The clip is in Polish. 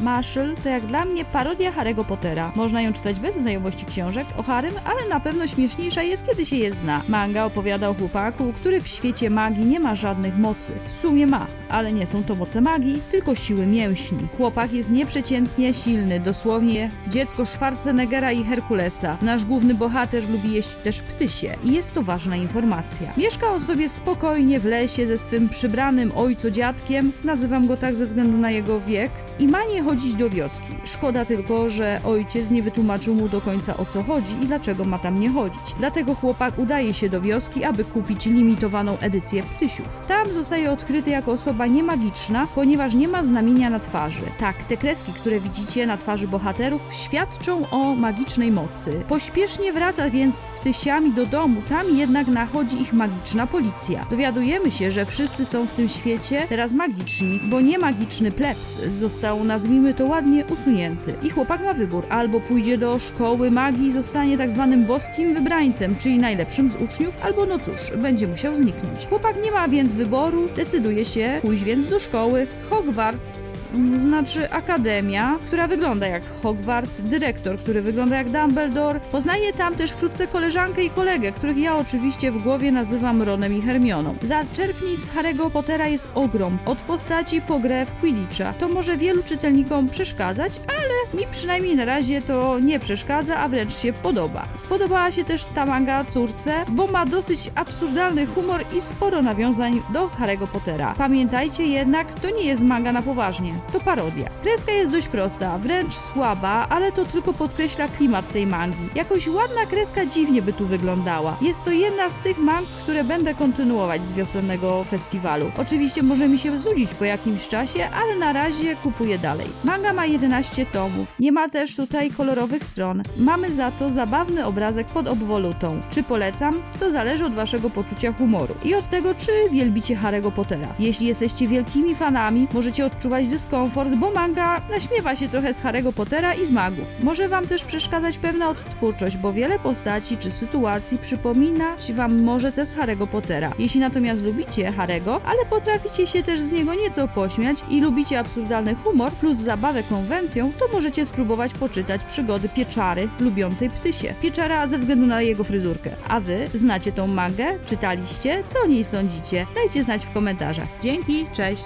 Marshall to jak dla mnie parodia Harry'ego Pottera. Można ją czytać bez znajomości książek o Harrym, ale na pewno śmieszniejsza jest, kiedy się je zna. Manga opowiada o chłopaku, który w świecie magii nie ma żadnych mocy. W sumie ma, ale nie są to moce magii, tylko siły mięśni. Chłopak jest nieprzeciętnie silny, dosłownie dziecko Schwarzeneggera i Herkulesa. Nasz główny bohater lubi jeść też ptysie i jest to ważna informacja. Mieszka on sobie spokojnie w lesie ze swym przybranym ojco-dziadkiem, nazywam go tak ze względu na jego wiek, i ma nie chodzić do wioski. Szkoda tylko, że ojciec nie wytłumaczył mu do końca o co chodzi i dlaczego ma tam nie chodzić. Dlatego chłopak udaje się do wioski, aby kupić limitowaną edycję ptysiów. Tam zostaje odkryty jako osoba niemagiczna, ponieważ nie ma znamienia na twarzy. Tak, te kreski, które widzicie na twarzy bohaterów, świadczą o magicznej mocy. Pośpiesznie wraca więc z ptysiami do domu, tam jednak nachodzi ich magiczna policja. Dowiadujemy się, że wszyscy są w tym świecie teraz magiczni, bo niemagiczny plebs został, nazwijmy to ładnie, usunięty. I chłopak ma wybór, albo pójdzie do szkoły magii i zostanie tak zwanym boskim wybrańcem, czyli najlepszym z uczniów, albo no cóż, będzie musiał zniknąć. Chłopak nie ma więc wyboru, decyduje się więc do szkoły. Hogwart znaczy akademia, która wygląda jak Hogwart, dyrektor, który wygląda jak Dumbledore. Poznaje tam też wkrótce koleżankę i kolegę, których ja oczywiście w głowie nazywam Ronem i Hermioną. Zaczerpnic Harry'ego Pottera jest ogrom, od postaci po grę w Quidditcha. To może wielu czytelnikom przeszkadzać, ale mi przynajmniej na razie to nie przeszkadza, a wręcz się podoba. Spodobała się też ta manga córce, bo ma dosyć absurdalny humor i sporo nawiązań do Harry'ego Pottera. Pamiętajcie jednak, to nie jest manga na poważnie, to parodia. Kreska jest dość prosta, wręcz słaba, ale to tylko podkreśla klimat tej mangi. Jakoś ładna kreska dziwnie by tu wyglądała. Jest to jedna z tych mang, które będę kontynuować z wiosennego festiwalu. Oczywiście może mi się znudzić po jakimś czasie, ale na razie kupuję dalej. Manga ma 11 tomów. Nie ma też tutaj kolorowych stron. Mamy za to zabawny obrazek pod obwolutą. Czy polecam? To zależy od waszego poczucia humoru i od tego, czy wielbicie Harry'ego Pottera. Jeśli jesteście wielkimi fanami, możecie odczuwać dyskomfort, bo manga naśmiewa się trochę z Harry'ego Pottera i z magów. Może wam też przeszkadzać pewna odtwórczość, bo wiele postaci czy sytuacji przypominać wam może te z Harry'ego Pottera. Jeśli natomiast lubicie Harry'ego, ale potraficie się też z niego nieco pośmiać i lubicie absurdalny humor plus zabawę konwencją, to możecie spróbować poczytać przygody Pieczary, lubiącej ptysie. Pieczara ze względu na jego fryzurkę. A wy znacie tą mangę? Czytaliście? Co o niej sądzicie? Dajcie znać w komentarzach. Dzięki, cześć!